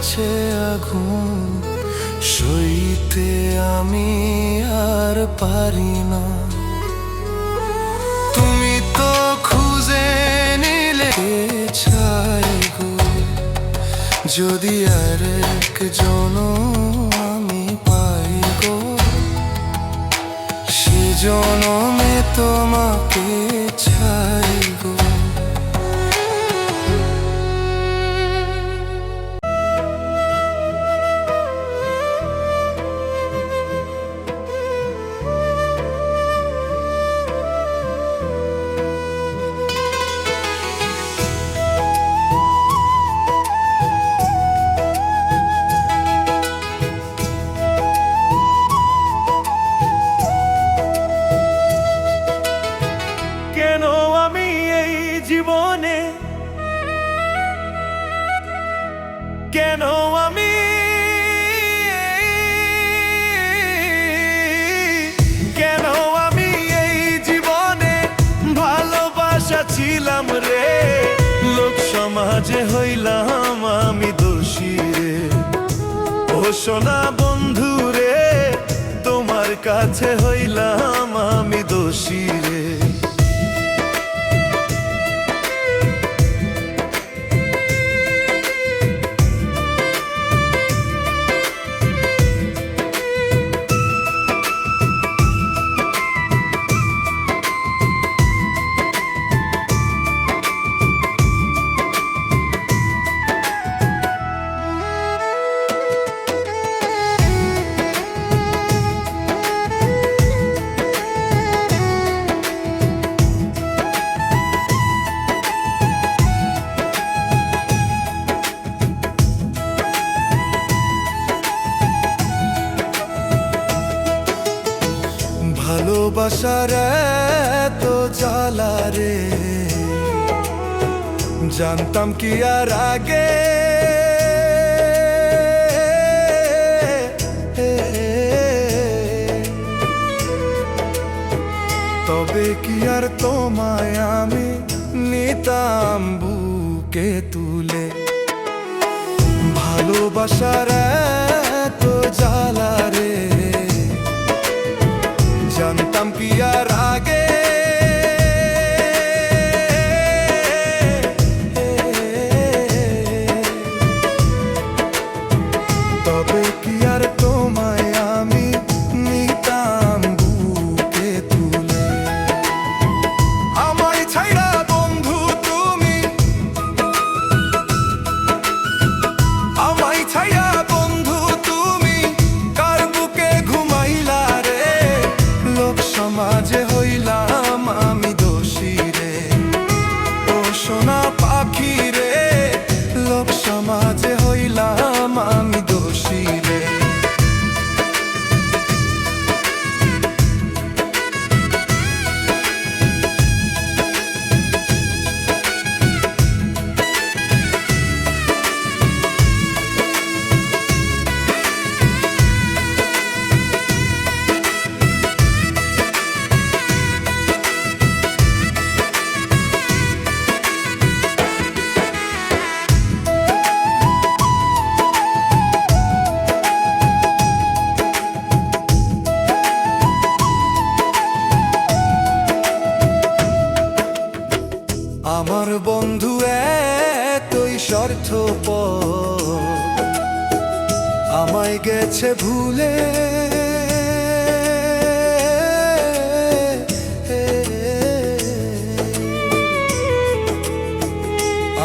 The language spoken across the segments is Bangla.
জ্বলছে আগুন। সইতে আমি আর পারি না। তুমি তো খুঁজে নিলে ছাই গো। যদি আর একজন আমি পাই গো, সে জনমে তোমাকে সোনা বন্ধুরে তোমার কাছে হইলাম আমি দোষী। জানতাম কি আর আগে। তবে কি আর তোমায় আমি নিতাম বুকে তুলে। ভালোবাসার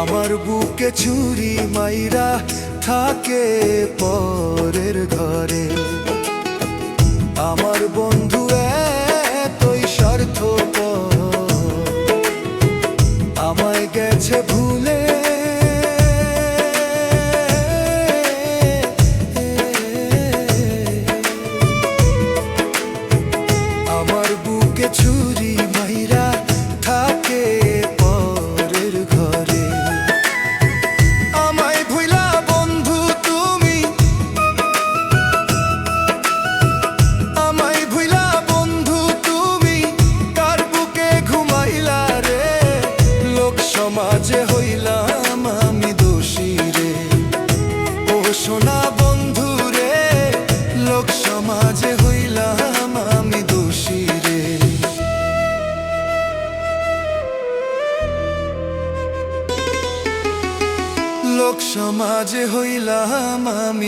আমার বুকে ছুরি মাইরা থাকে পরের ঘরে। আমার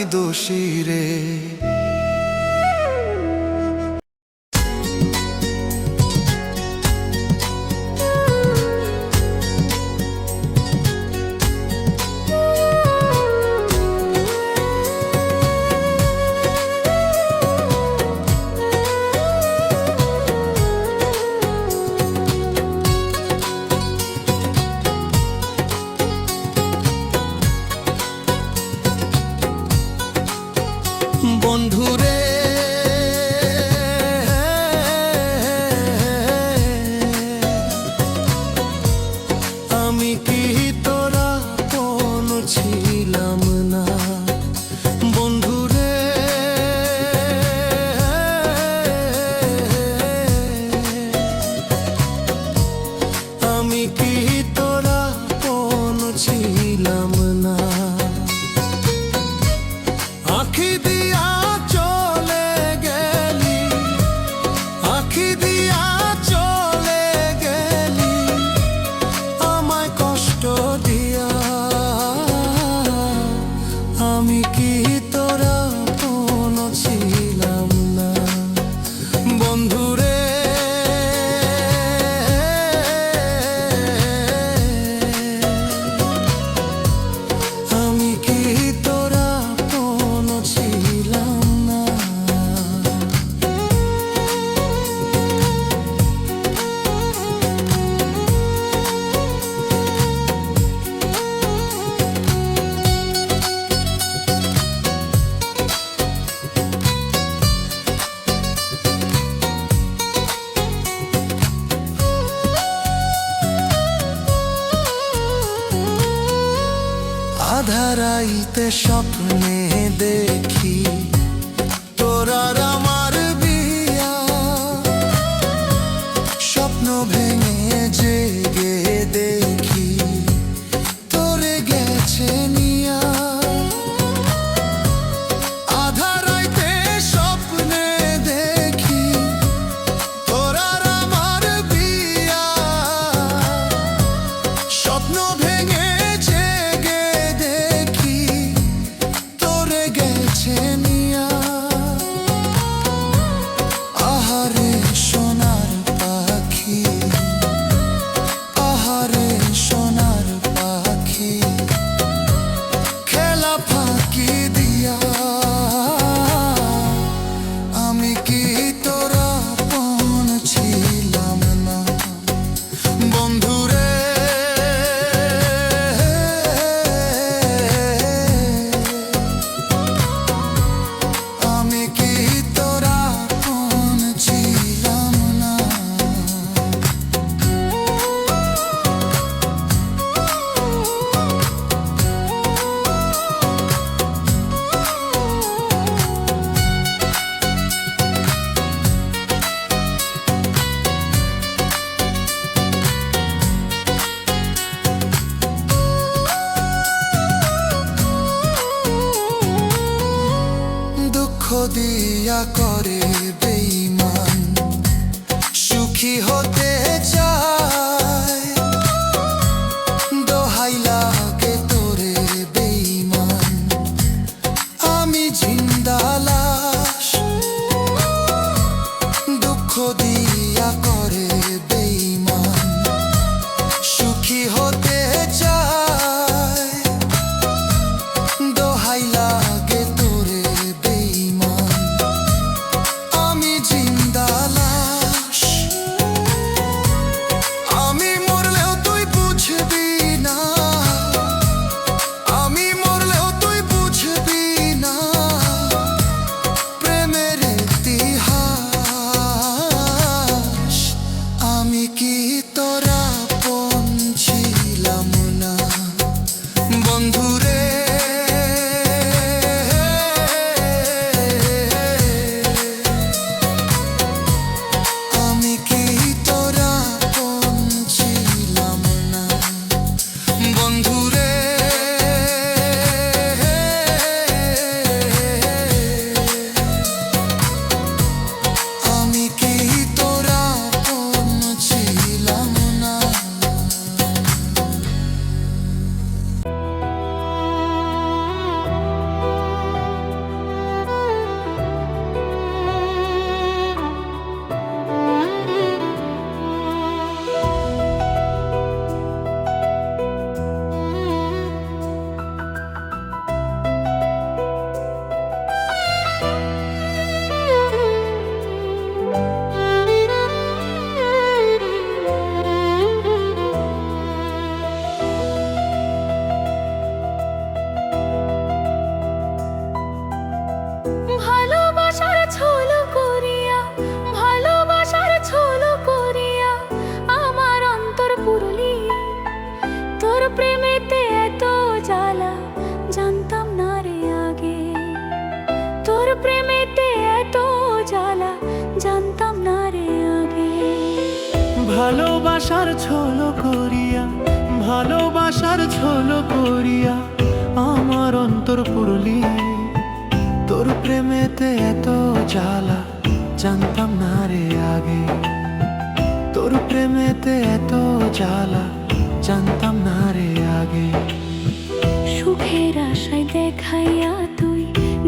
দোষী রে। ভালোবাসার ছলো করিয়া, ভালোবাসার ছলো করিয়া, আমার অন্তর পুরলি। তোর প্রেমেতে এত জ্বালা, জানতাম না রে আগে। তোর প্রেমেতে এত জ্বালা, জানতাম না রে আগে। সুখের আশায় দেখাইয়া তুই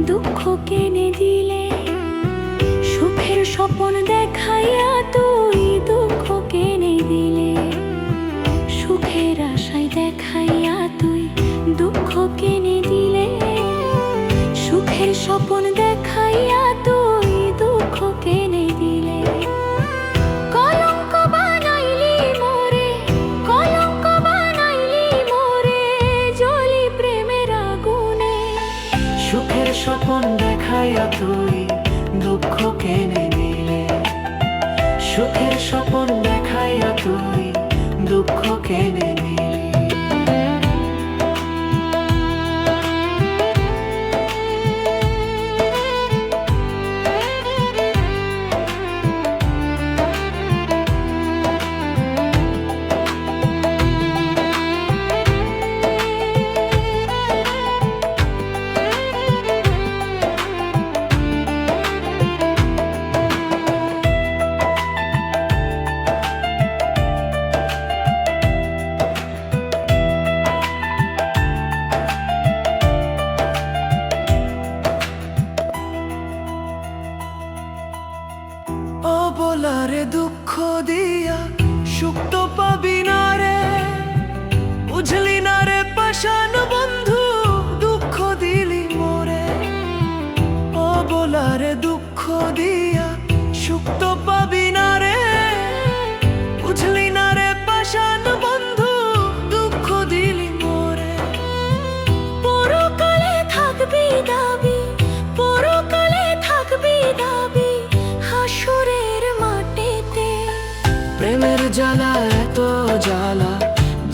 দুঃখ কেনে দিলে, সুখের স্বপন দেখাইয়া স্বপন দেখাইয়া তুই দুঃখ কেনে দিলে কলঙ্ক সুখের দেখাইয়া তুই দুঃখ কেনে নিলে। সুখের স্বপন দেখাইয়া তুই দুঃখ কেনে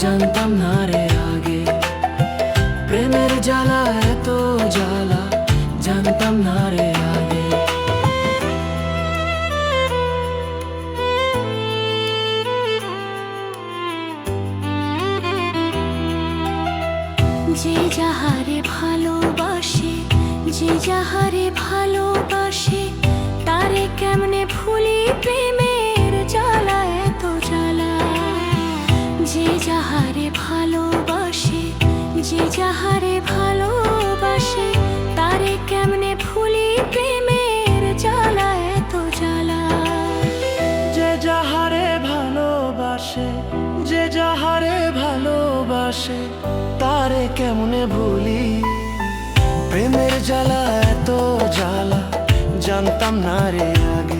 জানতাম না রে। প্রেমের জ্বালা এত জ্বালা। জানতাম না রে আগে।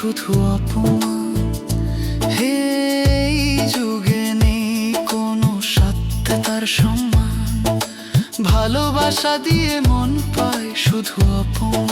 শুধু অপমান হে যুগে নেই কোনো সত্যে তার সম্মান। ভালোবাসা দিয়ে মন পায় শুধু অপমান